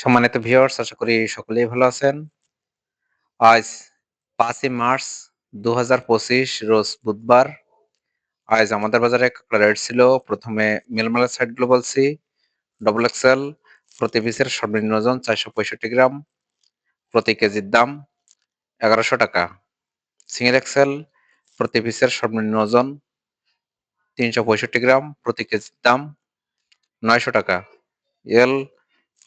সম্মানিত ভিউয়ার্স আশা করি সকলেই ভালো আছেন। আজ পাঁচই মার্চ দু হাজার পঁচিশ, রোজ বুধবার। আজ আমাদের বাজারে কাঁকড়া রেট ছিল, প্রথমে মিলমালা সাইডগুলো বলছি ডবল এক্সেল প্রতি পিসের সর্বনিম্ন ওজন চারশো পঁয়ষট্টি গ্রাম, প্রতি কেজির দাম এগারোশো টাকা। সিঙ্গেল এক্সেল প্রতি পিসের সর্বনিম্ন ওজন তিনশো পঁয়ষট্টি গ্রাম, প্রতি কেজির দাম নয়শো টাকা। এল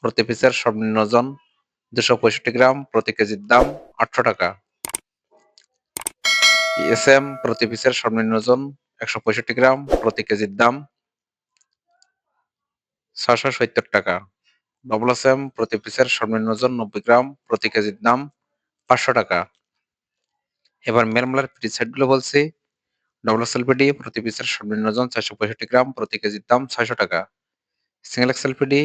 প্রতি পিসের সর্বনিম্ন ওজন দুশো পঁয়ষট্টি গ্রাম, প্রতি কেজির দাম আটশো টাকা। এস এম প্রতি পিসের সর্বনিম্ন ওজন একশো পঁয়ষট্টি গ্রাম, প্রতি কেজির দাম ছশো সত্তর টাকা। ডবল এস এম প্রতি পিসের সর্বনিম্ন ওজন নব্বই গ্রাম, প্রতি কেজির দাম পাঁচশো টাকা। এবার মেরমালার পিটি সেটগুলো বলছি ডবল এস এলপিডি প্রতি পিসের সর্বনিম্ন ওজন চারশো পঁয়ষট্টি গ্রাম, প্রতি কেজির দাম ছয়শো টাকা। সিঙ্গেল এক্সেলপিডি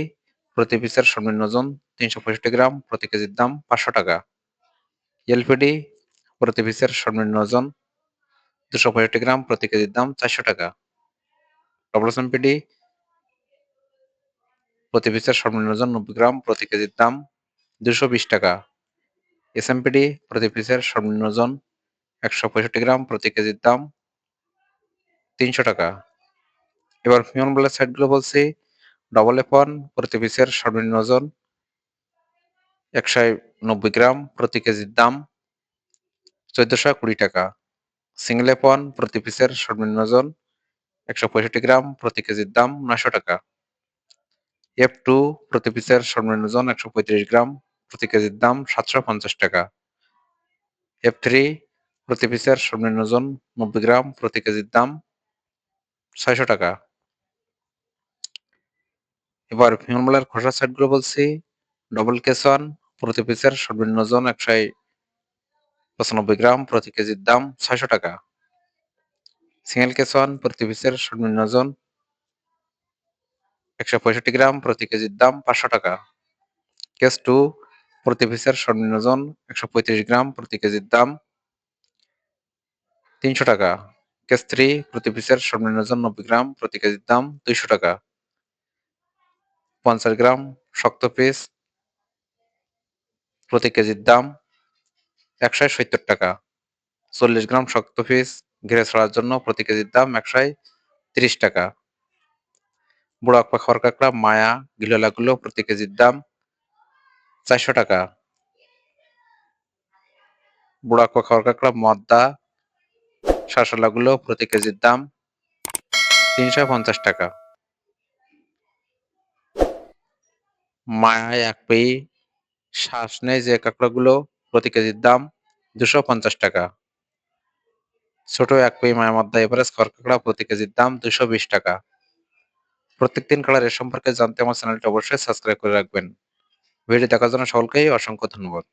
প্রতি পিসের সর্বনিম্ন ওজন তিনশো পঁয়ষট্টি গ্রাম, প্রতি কেজির দাম পাঁচশো টাকা। এলপিডি প্রতি পিসের সর্বনিম্ন ওজন দুশো পঁয়ষট্টি গ্রাম, প্রতি কেজির দাম চারশো টাকা। ডবল এমপিডি প্রতি পিসের সর্বনিম্ন ওজন নব্বই গ্রাম, প্রতি কেজির দাম দুশো বিশ টাকা। এসএমপিডি প্রতি পিসের সর্বনিম্ন ওজন একশো পঁয়ষট্টি গ্রাম, প্রতি কেজির দাম তিনশো টাকা। এবার ফিমন বলের সাইডগুলো বলছি ডবল এফ ওয়ান প্রতি পিসের সর্বনিম্ন ওজন একশো নব্বই গ্রাম প্রতি কেজির দাম চোদ্দশো কুড়ি টাকা। সিঙ্গেল এফ ওয়ান প্রতি পিসের সর্বনিম্ন ওজন একশো পঁয়ষট্টি গ্রাম প্রতি কেজির দাম নয়শো টাকা। এফ টু প্রতি পিসের সর্বনিম্ন ওজন একশো পঁয়ত্রিশ গ্রাম প্রতি কেজির দাম সাতশো পঞ্চাশ টাকা। এফ থ্রি প্রতি পিসের সর্বনিম্ন ওজন নব্বই গ্রাম প্রতি কেজির দাম ছয়শো টাকা। এবার ফিমলার খোসা সেটগুলো বলছি। ডবল কেস ওয়ান প্রতি পিসের সর্বনিম্ন ওজন একশো পঁচানব্বই গ্রাম, প্রতি কেজির দাম ছয়শো টাকা। সিঙ্গেল কেস ওয়ান প্রতি পিসের সর্বনিম্ন ওজন একশো পঁয়ষট্টি গ্রাম, প্রতি কেজির দাম পাঁচশো টাকা। কেস টু প্রতি পিসের সর্বনিম্ন ওজন একশো পঁয়ত্রিশ গ্রাম, প্রতি কেজির দাম তিনশো টাকা। কেস থ্রি প্রতি পিসের সর্বনিম্ন ওজন নব্বই গ্রাম, প্রতি কেজির দাম দুইশো টাকা। পঞ্চাশ গ্রাম শক্ত পিস প্রতি কেজির দাম একশো সত্তর টাকা। চল্লিশ গ্রাম শক্ত পিস ঘিরে ছড়ার জন্য প্রতি কেজির দাম একশো তিরিশ টাকা। বুড়ো আকপা খড় কাঁকড়া, মায়া, গিলোলাগুলো প্রতি কেজির দাম চারশো টাকা। বুড়ো আকপা খড় কাঁকড়া, মদ্দা শাসলাগুলো প্রতি কেজির দাম তিনশো পঞ্চাশ টাকা। মায়া এক পেয়ে শ্বাস নেয় যে কাঁকড়াগুলো প্রতি কেজির দাম দুশো পঞ্চাশ টাকা। ছোট এক পেয়ে মায়া মাদ্দা এভারেজ খড় কাঁকড়া প্রতি কেজির দাম দুশো বিশ টাকা। প্রত্যেক দিন কালার এ সম্পর্কে জানতে আমার চ্যানেলটি অবশ্যই সাবস্ক্রাইব করে রাখবেন। ভিডিও দেখার জন্য সকলকেই অসংখ্য ধন্যবাদ।